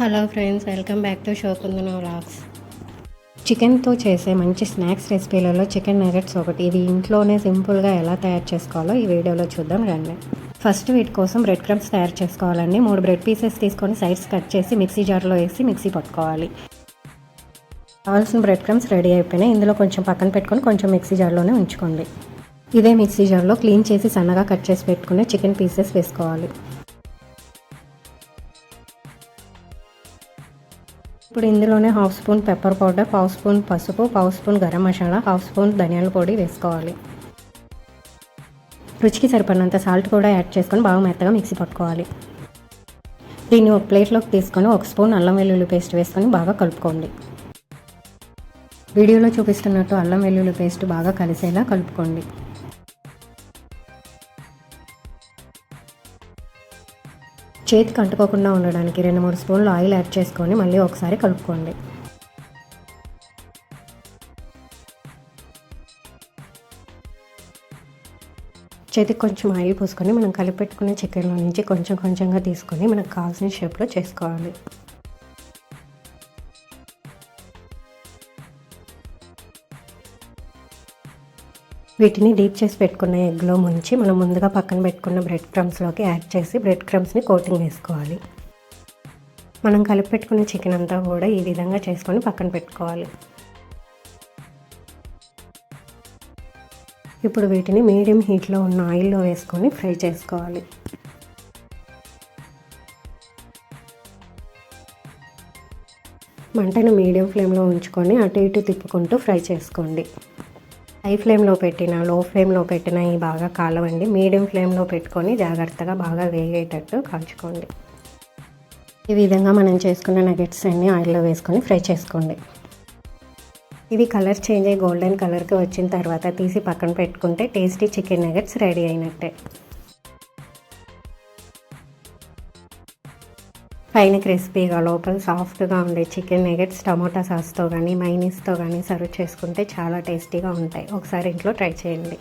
Hello friends welcome back to షోకుందన vlogs. చికెన్తో చేసే మంచి స్నాక్స్ రెసిపీలలో చికెన్ నగెట్స్ ఒకటి. ఇది ఇంట్లోనే సింపుల్గా ఎలా తయారు చేసుకోవాలో ఈ వీడియోలో చూద్దాం రండి. ఫస్ట్ వీటి కోసం బ్రెడ్ క్రమ్స్ తయారు చేసుకోవాలండి. మూడు బ్రెడ్ పీసెస్ తీసుకొని సైడ్స్ కట్ చేసి మిక్సీ జార్లో వేసి మిక్సీ పట్టుకోవాలి. కావాల్సిన బ్రెడ్ క్రమ్స్ రెడీ అయిపోయినాయి. ఇందులో కొంచెం పక్కన పెట్టుకొని కొంచెం మిక్సీ జార్లోనే ఉంచుకోండి. ఇదే మిక్సీ జార్లో క్లీన్ చేసి సన్నగా కట్ చేసి పెట్టుకునే చికెన్ పీసెస్ వేసుకోవాలి. ఇప్పుడు ఇందులోనే హాఫ్ స్పూన్ పెప్పర్ పౌడర్ పావు స్పూన్ పసుపు పావు spoon garam masala half spoon ధనియాల పొడి వేసుకోవాలి. రుచికి సరిపడినంత సాల్ట్ కూడా యాడ్ చేసుకొని బాగా మెత్తగా మిక్సీ పట్టుకోవాలి. దీన్ని ఒక ప్లేట్లోకి తీసుకొని ఒక స్పూన్ అల్లం వెల్లుల్లి పేస్ట్ వేసుకొని బాగా కలుపుకోండి. వీడియోలో చూపిస్తున్నట్టు అల్లం వెల్లుల్లి పేస్ట్ బాగా కలిసేలా కలుపుకోండి. చేతికి అంటుకోకుండా ఉండడానికి రెండు మూడు స్పూన్లు ఆయిల్ యాడ్ చేసుకొని మళ్ళీ ఒకసారి కలుపుకోండి. చేతికి కొంచెం ఆయిల్ పోసుకొని మనం కలిపెట్టుకునే చికెన్లో నుంచి కొంచెం కొంచెంగా తీసుకొని మనకు కావాల్సిన షేప్లో చేసుకోవాలి. వీటిని డీప్ చేసి పెట్టుకున్న ఎగ్లో ముంచి మనం ముందుగా పక్కన పెట్టుకున్న బ్రెడ్ క్రమ్స్లోకి యాడ్ చేసి బ్రెడ్ క్రమ్స్ని కోటింగ్ వేసుకోవాలి. మనం కలిపి పెట్టుకున్న చికెన్ అంతా కూడా ఈ విధంగా చేసుకొని పక్కన పెట్టుకోవాలి. ఇప్పుడు వీటిని మీడియం హీట్లో ఉన్న ఆయిల్లో వేసుకొని ఫ్రై చేసుకోవాలి. మంటను మీడియం ఫ్లేమ్లో ఉంచుకొని అటు ఇటు తిప్పుకుంటూ ఫ్రై చేసుకోండి. హై ఫ్లేమ్లో పెట్టిన లో ఫ్లేమ్లో పెట్టిన ఈ బాగా కాలవండి. మీడియం ఫ్లేమ్లో పెట్టుకొని జాగ్రత్తగా బాగా వేగేటట్టు కాల్చుకోండి. ఈ విధంగా మనం చేసుకున్న నగెట్స్ అన్ని ఆయిల్లో వేసుకొని ఫ్రై చేసుకోండి. ఇవి కలర్ చేంజ్ అయ్యి గోల్డెన్ కలర్కి వచ్చిన తర్వాత తీసి పక్కన పెట్టుకుంటే టేస్టీ చికెన్ నగెట్స్ రెడీ అయినట్టే. పైన క్రిస్పీగా లోపల సాఫ్ట్గా ఉండే చికెన్ నెగెట్స్ టమోటా సాస్తో కానీ మైనీస్తో కానీ సర్వ్ చేసుకుంటే చాలా టేస్టీగా ఉంటాయి. ఒకసారి ఇంట్లో ట్రై చేయండి.